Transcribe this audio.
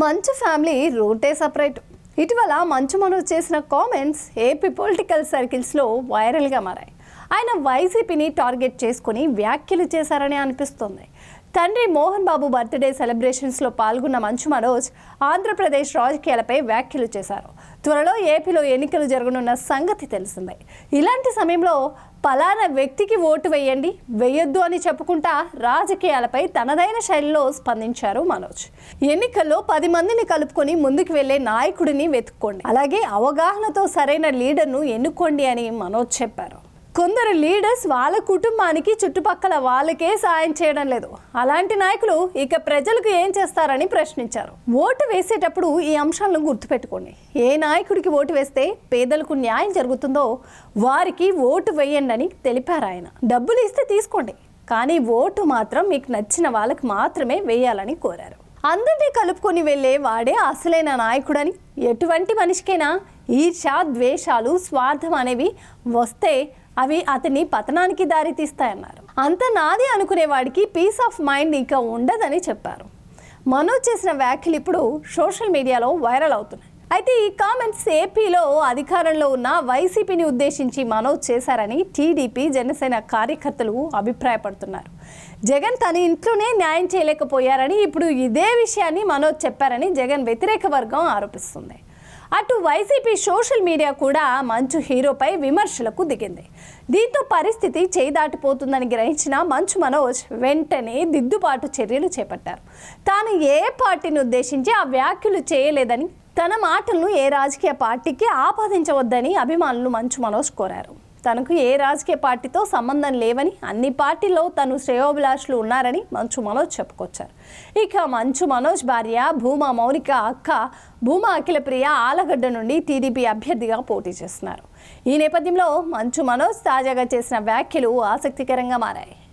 మంచు ఫ్యామిలీ రూటే సపరేట్. ఇటీవల మంచు మనోజ్ చేసిన కామెంట్స్ ఏపీ పొలిటికల్ సర్కిల్స్లో వైరల్గా మారాయి. ఆయన వైసీపీని టార్గెట్ చేసుకుని వ్యాఖ్యలు చేశారని అనిపిస్తోంది. తండ్రి మోహన్ బాబు బర్త్డే సెలబ్రేషన్స్లో పాల్గొన్న మంచు మనోజ్ ఆంధ్రప్రదేశ్ రాజకీయాలపై వ్యాఖ్యలు చేశారు. త్వరలో ఏపీలో ఎన్నికలు జరగనున్న సంగతి తెలిసిందే. ఇలాంటి సమయంలో పలానా వ్యక్తికి ఓటు వేయండి వేయొద్దు అని చెప్పుకుంటా రాజకీయాలపై తనదైన శైలిలో స్పందించారు మనోజ్. ఎన్నికల్లో పది మందిని కలుపుకొని ముందుకు వెళ్ళే నాయకుడిని వెతుక్కోండి. అలాగే అవగాహనతో సరైన లీడర్ను ఎన్నుకోండి అని మనోజ్ చెప్పారు. కొందరు లీడర్స్ వాళ్ళ కుటుంబానికి చుట్టుపక్కల వాళ్ళకే సాయం చేయడం లేదు. అలాంటి నాయకులు ఇక ప్రజలకు ఏం చేస్తారని ప్రశ్నించారు. ఓటు వేసేటప్పుడు ఈ అంశాలను గుర్తుపెట్టుకోండి. ఏ నాయకుడికి ఓటు వేస్తే పేదలకు న్యాయం జరుగుతుందో వారికి ఓటు వేయండి అని తెలిపారు ఆయన. డబ్బులు ఇస్తే తీసుకోండి. కానీ ఓటు మాత్రం మీకు నచ్చిన వాళ్ళకి మాత్రమే వేయాలని కోరారు. అందరినీ కలుపుకొని వెళ్ళే వాడే అసలైన నాయకుడని. ఎటువంటి మనిషికైనా ఈర్ష ద్వేషాలు స్వార్థం అనేవి వస్తే అవి అతని పతనానికి దారితీస్తాయన్నారు. అంత నాది అనుకునేవాడికి పీస్ ఆఫ్ మైండ్ ఇంకా ఉండదని చెప్పారు. మనోజ్ చేసిన వ్యాఖ్యలు ఇప్పుడు సోషల్ మీడియాలో వైరల్ అవుతున్నాయి. అయితే ఈ కామెంట్స్ ఏపీలో అధికారంలో ఉన్న వైసీపీని ఉద్దేశించి మనోజ్ చేశారని టీడీపీ జనసేన కార్యకర్తలు అభిప్రాయపడుతున్నారు. జగన్ తన ఇంట్లోనే న్యాయం చేయలేకపోయారని ఇప్పుడు ఇదే విషయాన్ని మనోజ్ చెప్పారని జగన్ వ్యతిరేక వర్గం ఆరోపిస్తుంది. అటు వైసీపీ సోషల్ మీడియా కూడా మంచు హీరోపై విమర్శలకు దిగింది. దీంతో పరిస్థితి చేయి దాటిపోతుందని గ్రహించిన మంచు మనోజ్ వెంటనే దిద్దుబాటు చర్యలు చేపట్టారు. తాను ఏ పార్టీని ఉద్దేశించి ఆ వ్యాఖ్యలు చేయలేదని తన మాటలను ఏ రాజకీయ పార్టీకి ఆపాదించవద్దని అభిమానులు మంచు మనోజ్ కోరారు. తనకు ఏ రాజకీయ పార్టీతో సంబంధం లేవని అన్ని పార్టీల్లో తను శ్రేయోభిలాషులు ఉన్నారని మంచు మనోజ్ చెప్పుకొచ్చారు. ఇక మంచు మనోజ్ భార్య భూమా మౌనిక అక్క భూమా అఖిలప్రియ ఆలగడ్డ నుండి టీడీపీ అభ్యర్థిగా పోటీ చేస్తున్నారు. ఈ నేపథ్యంలో మంచు మనోజ్ తాజాగా చేసిన వ్యాఖ్యలు ఆసక్తికరంగా మారాయి.